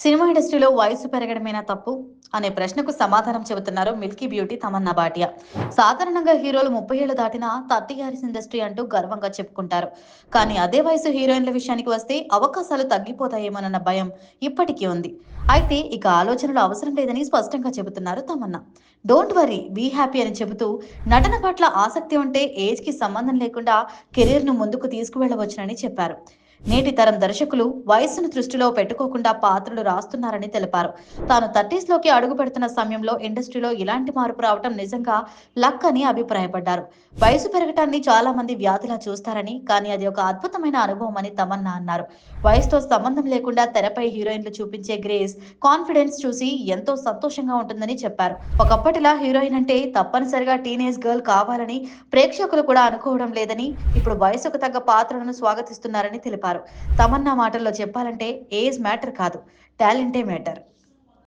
Cinema ఇండస్ట్రీలో వయసు పెరగడమేనా తప్పు? అనే ప్రశ్నకు సమాధానం చెబుతున్నారు మిల్కీ బ్యూటీ తమన్నా భాటియా. సాధారణంగా హీరోలు ముప్పై ఏళ్ళు దాటినా థర్టీ ఇయర్స్ ఇండస్ట్రీ అంటూ గర్వంగా చెప్పుకుంటారు. కానీ అదే వయసు హీరోయిన్ల విషయానికి వస్తే అవకాశాలు తగ్గిపోతాయేమోనన్న భయం ఇప్పటికీ ఉంది. అయితే ఇక ఆలోచనలు అవసరం లేదని స్పష్టంగా చెబుతున్నారు Tamannaah. Don't worry be happy అని చెబుతూ నటన పట్ల ఆసక్తి ఉంటే ఏజ్కి సంబంధం లేకుండా కెరీర్ను ముందుకు తీసుకువెళ్ళవచ్చునని చెప్పారు. నేటి తరం దర్శకులు వయస్సును దృష్టిలో పెట్టుకోకుండా పాత్రలు రాస్తున్నారని తెలిపారు. తాను థర్టీస్లోకి అడుగు పెడుతున్న సమయంలో ఇండస్ట్రీలో ఇలాంటి మార్పు రావటం నిజంగా లక్ అని అభిప్రాయపడ్డారు. వయసు పెరగటాన్ని చాలా మంది వ్యాధిలా చూస్తారని కానీ అది ఒక అద్భుతమైన అనుభవం అని తమన్నా అన్నారు. వయసుతో సంబంధం లేకుండా తెరపై హీరోయిన్లు చూపించే గ్రేస్ కాన్ఫిడెన్స్ చూసి ఎంతో సంతోషంగా ఉంటుందని చెప్పారు. ఒకప్పటిలా హీరోయిన్ అంటే తప్పనిసరిగా టీనేజ్ గర్ల్ కావాలని ప్రేక్షకులు కూడా అనుకోవడం లేదని ఇప్పుడు వయసుకు తగ్గ పాత్రలను స్వాగతిస్తున్నారని తెలిపారు. తమన్నా మాటల్లో చెప్పాలంటే ఏజ్ మ్యాటర్ కాదు. టాలెంటే మ్యాటర్.